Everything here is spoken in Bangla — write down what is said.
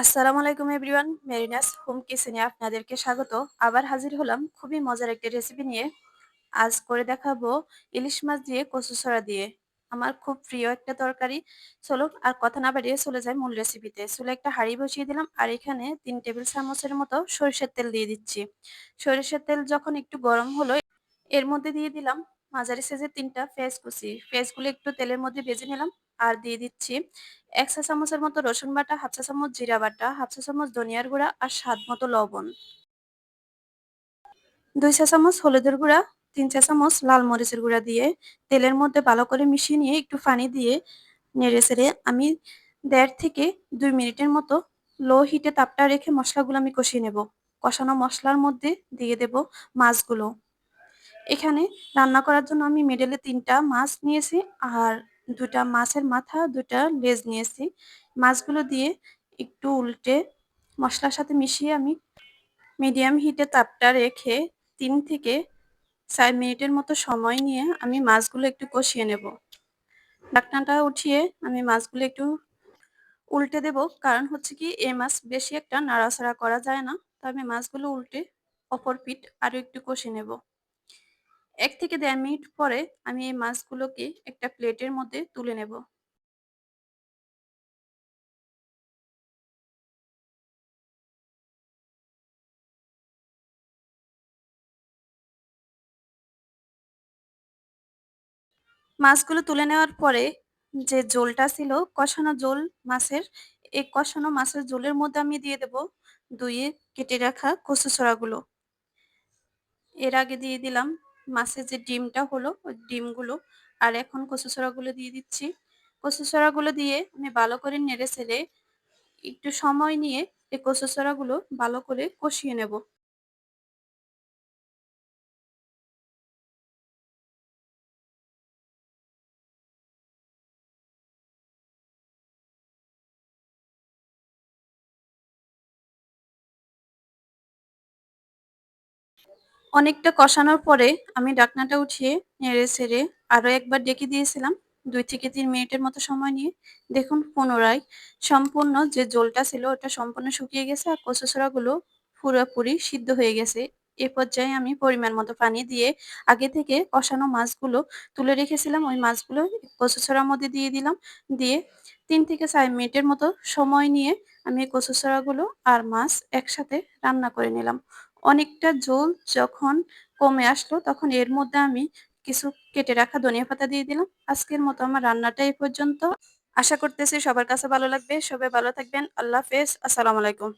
আসসালামু আলাইকুম এভরিওয়ান, মেরিনাস হোম কিচেনে আপনাদেরকে স্বাগত। আবার হাজির হলাম খুবই মজার একটি রেসিপি নিয়ে। আজ করে দেখাবো ইলিশ মাছ দিয়ে কচু ছড়া দিয়ে। আমার খুব প্রিয় একটা তরকারি। চলো আর কথা না বাড়িয়ে চলে যায় মূল রেসিপিতে চলে একটা হাঁড়ি বসিয়ে দিলাম আর এখানে তিন টেবিল চামচের মতো সরিষার তেল দিয়ে দিচ্ছি। সরিষার তেল যখন একটু গরম হলো, এর মধ্যে দিয়ে দিলাম মাঝারি সাইজের তিনটা পেঁয়াজ কুচি। পেঁয়াজগুলো একটু তেলের মধ্যে ভেজে নিলাম। আর দিয়ে দিচ্ছি এক চা চামচের মতো রসুন বাটা, হাফ চা চামচ জিরা বাটা, হাফ চা চামচ ধনিয়ার গুঁড়া আর স্বাদ মতো লবণ। দুই চা চামচ হলুদের গুঁড়া, তিন চা চামচ লাল মরিচের গুঁড়া দিয়ে তেলের মধ্যে ভালো করে মিশিয়ে নিয়ে একটু পানি দিয়ে নেড়ে চেড়ে আমি দেড় থেকে দুই মিনিটের মতো লো হিটে তাপটা রেখে মশলাগুলো আমি কষিয়ে নেব। কষানো মশলার মধ্যে দিয়ে দেব মাছগুলো। এখানে রান্না করার জন্য আমি মিডলে তিনটা মাছ নিয়েছি আর দুটা মাছের মাথা, দুটা লেজ নিয়েছি। মাছগুলো দিয়ে একটু উল্টে মশলার সাথে মিশিয়ে আমি মিডিয়াম হিটে তাপটা রেখে তিন থেকে চার মিনিটের মতো সময় নিয়ে আমি মাছগুলো একটু কষিয়ে নেব। ঢাকনাটা উঠিয়ে আমি মাছগুলো একটু উল্টে দেব। কারণ হচ্ছে কি, এই মাছ বেশি একটা নাড়াচাড়া করা যায় না। তো আমি মাছগুলো উল্টে অপর পিঠ আরও একটু কষে নেব। এক থেকে দেড় মিনিট পরে আমি এই মাছগুলোকে একটা প্লেটের মধ্যে তুলে নেব। মাছগুলো তুলে নেওয়ার পরে যে জোলটা ছিল, কষানো জোল মাছের, এই কষানো মাছের জোলের মধ্যে আমি দিয়ে দেব দুইয়ে কেটে রাখা কচু ছড়াগুলো এর আগে দিয়ে দিলাম মাছের যে ডিমটা হলো, ওই ডিমগুলো, আর এখন কচু ছড়াগুলো দিয়ে দিচ্ছি। কচু ছড়াগুলো দিয়ে আমি ভালো করে নেড়ে ছেড়ে একটু সময় নিয়ে এই কচু ছড়াগুলো ভালো করে কষিয়ে নেব। অনেকটা কষানোর পরে আমি ডাকনাটা উঠিয়ে নেড়ে ছেড়ে আরও একবার ডেকে দিয়েছিলাম দুই থেকে তিন মিনিটের মতো সময় নিয়ে। দেখুন পুনরায় সম্পূর্ণ যে জলটা ছিল ওটা সম্পূর্ণ শুকিয়ে গেছে আর কচুছড়াগুলো পুরোপুরি সিদ্ধ হয়ে গেছে। এ পর্যায়ে আমি পরিমাণ মতো পানি দিয়ে আগে থেকে কষানো মাছগুলো তুলে রেখেছিলাম। ওই মাছগুলো কচুছড়ার মধ্যে দিয়ে দিলাম। দিয়ে তিন থেকে চার মিনিটের মতো সময় নিয়ে আমি কচুছড়াগুলো আর মাছ একসাথে রান্না করে নিলাম। অনেকটা ঝোল যখন কমে আসলো, তখন এর মধ্যে আমি কিছু কেটে রাখা ধনিয়া পাতা দিয়ে দিলাম। আজকের মতো আমার রান্নাটা এই পর্যন্ত। আশা করতেছি সবার কাছে ভালো লাগবে। সবাই ভালো থাকবেন। আল্লাহ হাফেজ। আসসালামু আলাইকুম।